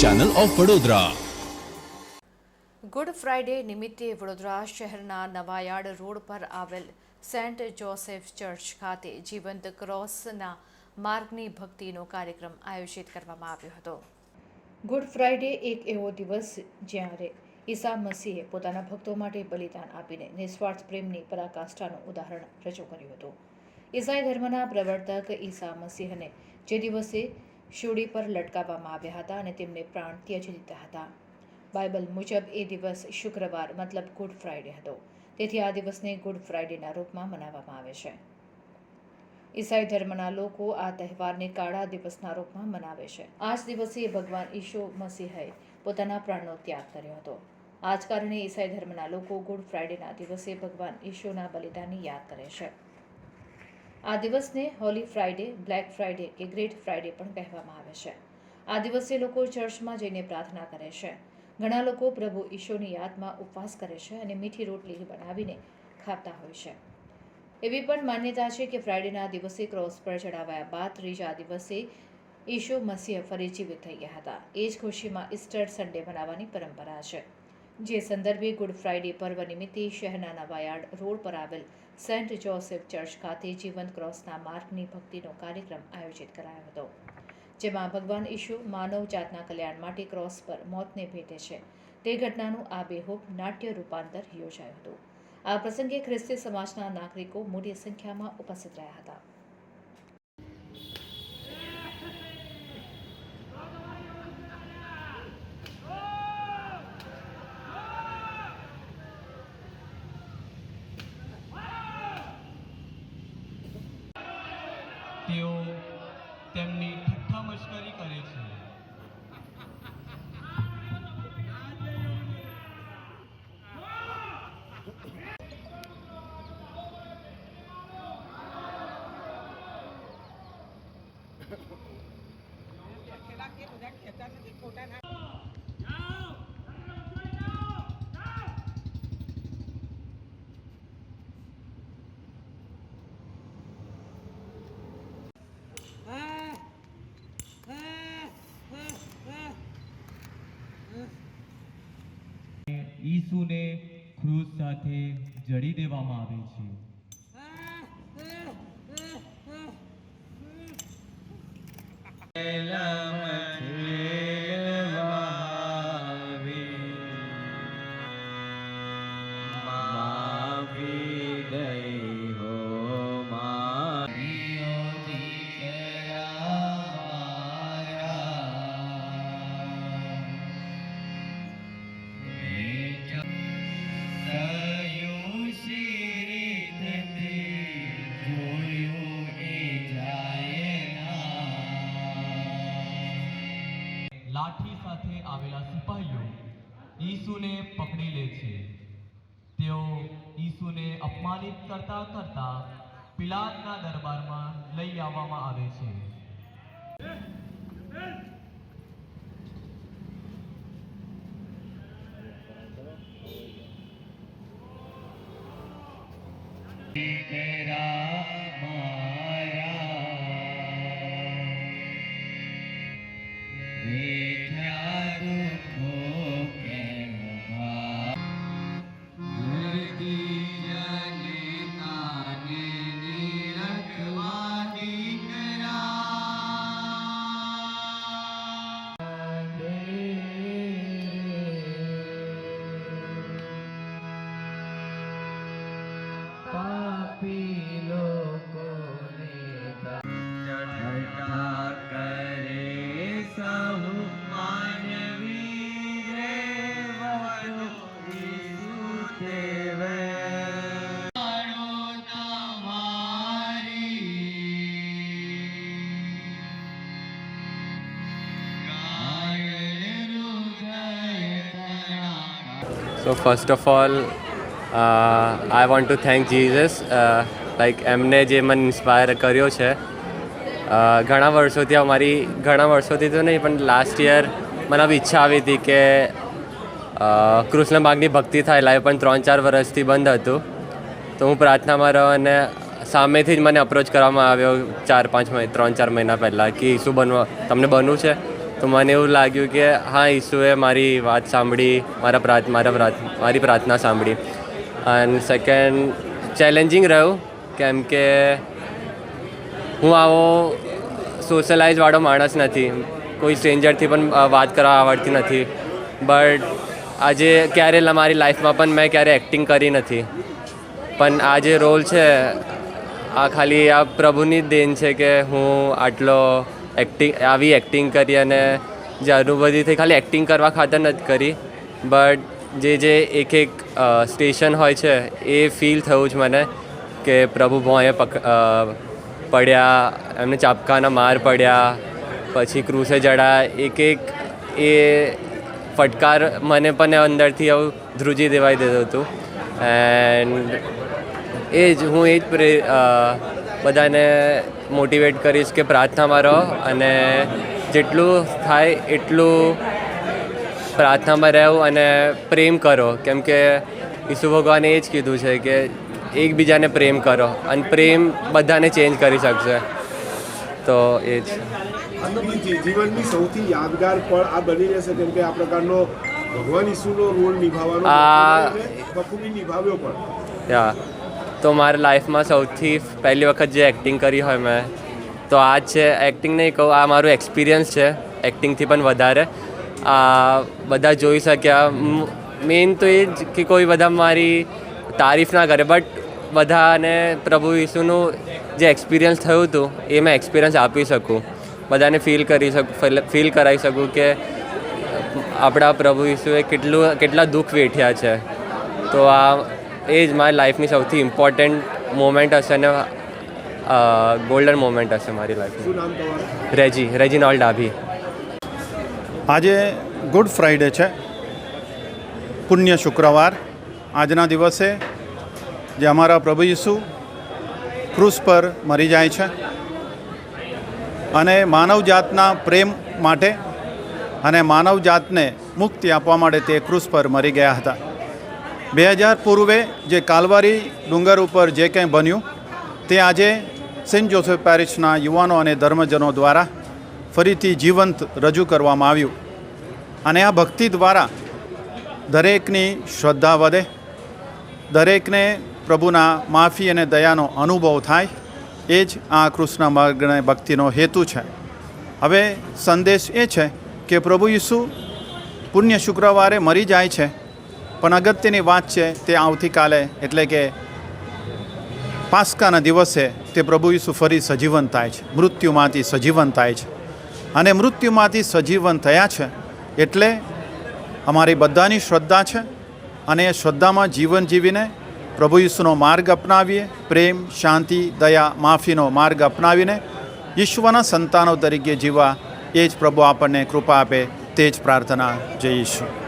Channel of Vadodara Good Friday નિમિત્તે વડોદરા શહેરના Nawayard road પર આવેલ સેન્ટ જોસેફ ચર્ચ ખાતે જીવંત ક્રોસના માર્ગની ભક્તિનો કાર્યક્રમ આયોજિત કરવામાં આવ્યો હતો ગુડ ફ્રાઇડે એક એવો દિવસ જ્યારે ઈસા મસીહે પોતાના ભક્તો માટે બલિદાન આપીને નિસ્વાર્થ પ્રેમની પરાકાષ્ઠાનું ઉદાહરણ રજૂ કર્યું હતું ઈસાઈ ધર્મના પ્રવર્તક ઈસા મસીહને જે દિવસે શૂળી પર લટકાવવામાં આવ્યા હતા અને તેમને પ્રાણ ત્યજી દીધા હતા. બાઇબલ મુજબ એ દિવસ શુક્રવાર, મતલબ ગુડ ફ્રાઇડે હતો. તેથી આ દિવસને ગુડ ફ્રાઇડેના રૂપમાં મનાવવામાં આવે છે. ઈસાઈ ધર્મના લોકો આ તહેવારને કાળા દિવસના રૂપમાં મનાવે છે. આ જ દિવસે ભગવાન ઈશો મસીહે પોતાના પ્રાણનો ત્યાગ કર્યો હતો. આ જ કારણે ઈસાઈ ધર્મના લોકો ગુડ ફ્રાઇડેના દિવસે ભગવાન ઈશુના બલિદાનની યાદ કરે છે. આ દિવસને હોલી ફ્રાઇડે, બ્લેક ફ્રાઇડે કે ગ્રેટ ફ્રાઇડે પણ કહેવામાં આવે છે. આ દિવસે લોકો ચર્ચમાં જઈને પ્રાર્થના કરે છે. ઘણા લોકો પ્રભુ ઈશોની યાદમાં ઉપવાસ કરે છે અને મીઠી રોટલી બનાવીને ખાતા હોય છે. એવી પણ માન્યતા છે કે ફ્રાઇડેના દિવસે ક્રોસ પર ચડાવાયા બાદ ત્રીજા દિવસે ઈશો મસીહ ફરી જીવિત થઈ ગયા હતા. એ જ ખુશીમાં ઇસ્ટર સન્ડે મનાવવાની પરંપરા છે. જે સંદર્ભે ગુડ ફ્રાઇડે પર્વ નિમિત્તે શહેરના નવાયાર્ડ રોડ પર આવેલ સેન્ટ જોસેફ ચર્ચ ખાતે જીવંત ક્રોસના માર્ગની ભક્તિનો કાર્યક્રમ આયોજિત કરાયો હતો, જેમાં ભગવાન ઈશુ માનવ જાતના કલ્યાણ માટે ક્રોસ પર મોતને ભેટે છે. તે ઘટનાનું આ બેહોબ નાટ્ય રૂપાંતર યોજાયું હતું. આ પ્રસંગે ખ્રિસ્તી સમાજના નાગરિકો મોટી સંખ્યામાં ઉપસ્થિત રહ્યા હતા. ઈસુને ક્રૂસ સાથે જડી દેવામાં આવે છે. લાઠી સિપાહીઓ ઈસુને પકડી લે છે. તેઓ ઈસુને અપમાનિત કરતા કરતા પિલાતના દરબારમાં લઈ આવવામાં આવે છે. So first of all I want to thank Jesus. Uh, એમને જે મને ઇન્સ્પાયર કર્યો છે. Uh, ઘણા વર્ષોથી અમારી ઘણા વર્ષોથી તો નહીં પણ લાસ્ટ યર મને આવી ઈચ્છા આવી હતી કે કૃષ્ણ બાગની ભક્તિ થાય લાઈવ પણ ત્રણ ચાર વર્ષથી બંધ હતું. તો હું પ્રાર્થનામાં રહ્યો અને સામેથી જ મને અપ્રોચ કરવામાં આવ્યો ચાર પાંચ ત્રણ ચાર મહિના પહેલાં કે શું બનવા તમને બનવું છે? તો મને એવું લાગ્યું કે, હા, ઈસુએ મારી વાત સાંભળી, મારા પ્રાર્થ, મારા મારી પ્રાર્થના સાંભળી. અને સેકન્ડ ચેલેન્જિંગ રહ્યું, કેમ કે હું આવો સોશિયલાઇઝવાળો માણસ નથી. કોઈ સ્ટ્રેન્જરથી પણ વાત કરવા આવડતી નથી. બટ આજે ક્યારે મારી લાઈફમાં પણ મેં ક્યારે એક્ટિંગ કરી નથી. પણ આ જે રોલ છે, આ ખાલી આ પ્રભુની જ દેન છે કે હું આટલો એક્ટિંગ આવી એક્ટિંગ કરી અને જે અનુભૂતિ થઈ ખાલી એક્ટિંગ કરવા ખાતર નથી કરી. બટ જે જે એક એક સ્ટેશન હોય છે, એ ફીલ થયું જ મને કે પ્રભુ ભોંએ પડ્યા, એમને ચાપકાના માર પડ્યા, પછી ક્રુસે જડા એક એક, એ ફટકાર મને પણ અંદરથી આવું ધ્રુજી દેવાઈ દીધું હતું. એન્ડ એ જ હું એ જ પ્રે બધાને મોટિવેટ કરીશ કે પ્રાર્થનામાં રહો અને જેટલું થાય એટલું પ્રાર્થનામાં રહેવું અને પ્રેમ કરો. કેમ કે ઈસુ ભગવાને એ જ કીધું છે કે એકબીજાને પ્રેમ કરો અને પ્રેમ બધાને ચેન્જ કરી શકશે. તો એ જ. જીવનની સૌથી યાદગાર પળ આ બની રહેશે કેમ કે આ પ્રકારનો ભગવાન ઈસુનો રોલ નિભાવવાનો આ- નિભાવ્યો પણ. તો મારી લાઈફમાં સૌથી પહેલી વખત જે એક્ટિંગ કરી હોય મેં, તો આ છે એક્ટિંગ નહીં કહું, આ મારું એક્સપિરિયન્સ છે એક્ટિંગથી પણ વધારે. આ બધા જોઈ શક્યા. મેઇન તો એ જ કે કોઈ બધા મારી તારીફ ના કરે બટ બધાને પ્રભુ ઈસુનું જે એક્સપિરિયન્સ થયું હતું, એ મેં એક્સપિરિયન્સ આપી શકું. બધાને ફીલ કરી શકું ફીલ કરાવી શકું કે આપણા પ્રભુ ઈસુએ કેટલું, કેટલા દુઃખ વેઠ્યા છે. તો આ એ જ મારી લાઈફની સૌથી ઇમ્પોર્ટન્ટ મોમેન્ટ હશે અને ગોલ્ડન મોમેન્ટ હશે મારી લાઈફની રેજી રેજીનોલ ડાભી. આજે ગુડ ફ્રાઈડે છે. પુણ્ય શુક્રવાર. આજના દિવસે જે અમારા પ્રભુ ઈસુ ક્રૂસ પર મરી જાય છે અને માનવજાતના પ્રેમ માટે અને માનવજાતને મુક્તિ આપવા માટે તે ક્રૂસ પર મરી ગયા હતા. બે હજાર પૂર્વે જે કાલવારી ડુંગર ઉપર જે કંઈ બન્યું, તે આજે સેન્ટ જોસેફ પેરિસના યુવાનો અને ધર્મજનો દ્વારા ફરીથી જીવંત રજૂ કરવામાં આવ્યું. અને આ ભક્તિ દ્વારા દરેકની શ્રદ્ધા વધે, દરેકને પ્રભુના માફી અને દયાનો અનુભવ થાય, એ જ આ કૃષ્ણ માર્ગને ભક્તિનો હેતુ છે. હવે સંદેશ એ છે કે પ્રભુ ઈસુ પુણ્ય શુક્રવારે મરી જાય છે પણ અગત્યની વાત છે તે આવતીકાલે એટલે કે પાસ્કાના દિવસે તે પ્રભુ ઈસુ ફરી સજીવન થાય છે. મૃત્યુમાંથી સજીવન થાય છે. અને મૃત્યુમાંથી સજીવન થયા છે એટલે અમારી બધાની શ્રદ્ધા છે અને એ શ્રદ્ધામાં જીવન જીવીને પ્રભુ ઈસુનો માર્ગ અપનાવીએ, પ્રેમ, શાંતિ, દયા, માફીનો માર્ગ અપનાવીને ઈશ્વરના સંતાનો તરીકે જીવવા એ જ પ્રભુ આપણને કૃપા આપે તે જ પ્રાર્થના જય ઈશ્વર